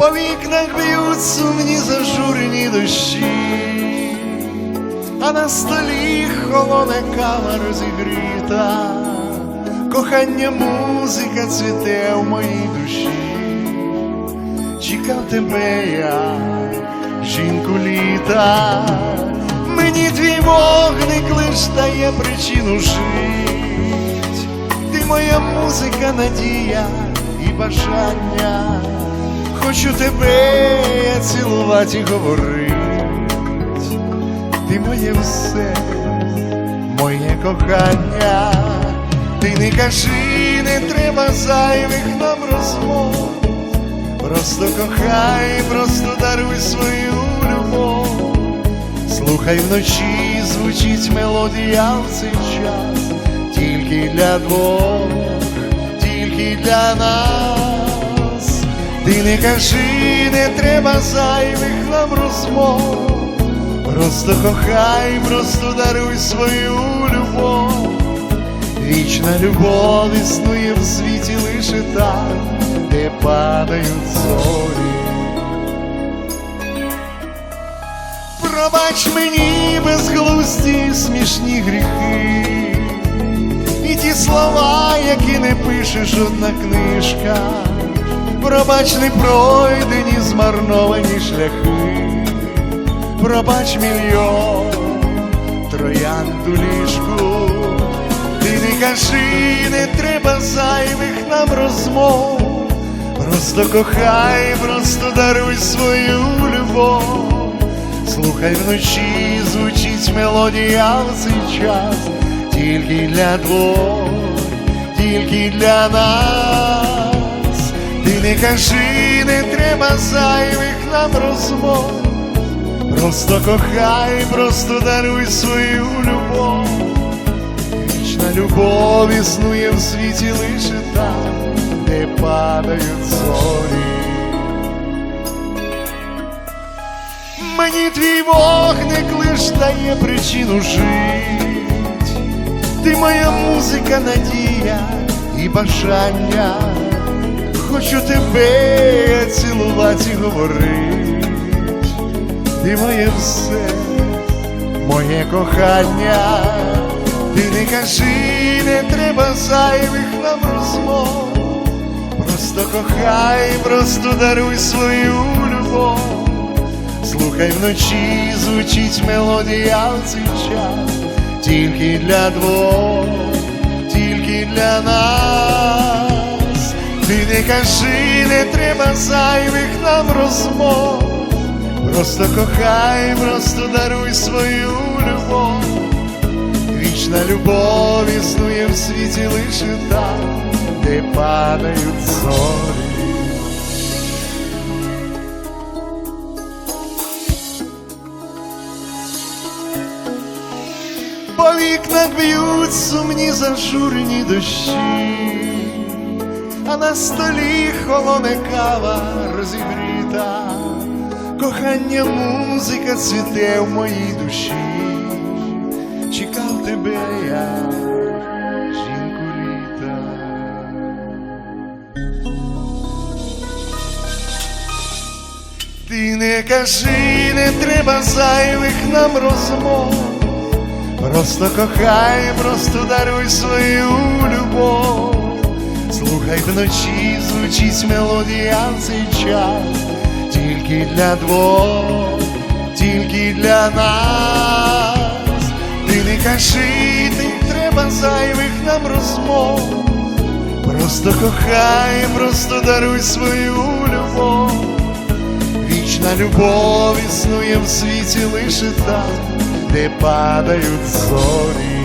по вікнах б'ють сумні зажурені дощі, а на столі холоне кава розігріта, кохання музика цвіте в моїй душі, чекав тебе я, жінку літа, мені твій вогник лиш дає причину жить, ти моя музика, надія і бажання. Хочу тебе цілувати і говорить, ти моє все, моє кохання, ти не кажи, не треба зайвих нам розмов, просто кохай, просто даруй свою любов, слухай вночі, звучить мелодія в цей час, тільки для двох, тільки для нас. Не кажи, не треба зайвих нам розмов, просто кохай, просто даруй свою любов. Вічна любов існує в світі лише там, де падають зорі. Пробач мені безглузді смішні гріхи, і ті слова, які не пише жодна книжка пробач не пройдені змарновані шляхи, пробач мільйон троянд у ліжку, ти не кажи, не треба зайвих нам розмов, просто кохай, просто даруй свою любов, слухай вночі, звучить мелодія в цей час, тільки для двох, тільки для нас. Не кажи, не треба зайвих нам розмов, просто кохай, просто даруй свою любов. Вічна любов існує в світі лише там, де падають зорі. Мені твій вогник лиш дає причину жить, ти моя музика, надія і бажання. Хочу тебе цілувати говорить, ти моє все, моє кохання, ти не кажи, не треба зайвих нам розмов, просто кохай, просто даруй свою любов, слухай вночі, звучить мелодія в цей час, тільки для двох, кажи, не треба зайвих нам розмов, просто кохай, просто даруй свою любов. Вічна любов існує в світі лише там, де падають зорі. По вікнах б'ють сумні зажурені дощі а на столі холоне кава розігріта, кохання музика цвіте в моїй душі, чекав тебе я. Ти не кажи, не треба зайвих нам розмов, просто кохай, просто даруй свою любов. Вночі, звучить мелодія в цей час, тільки для двох, тільки для нас. Ти не кажи, не треба зайвих нам розмов, просто кохай, просто даруй свою любов. Вічна любов існує в світі лише там, де падають зорі.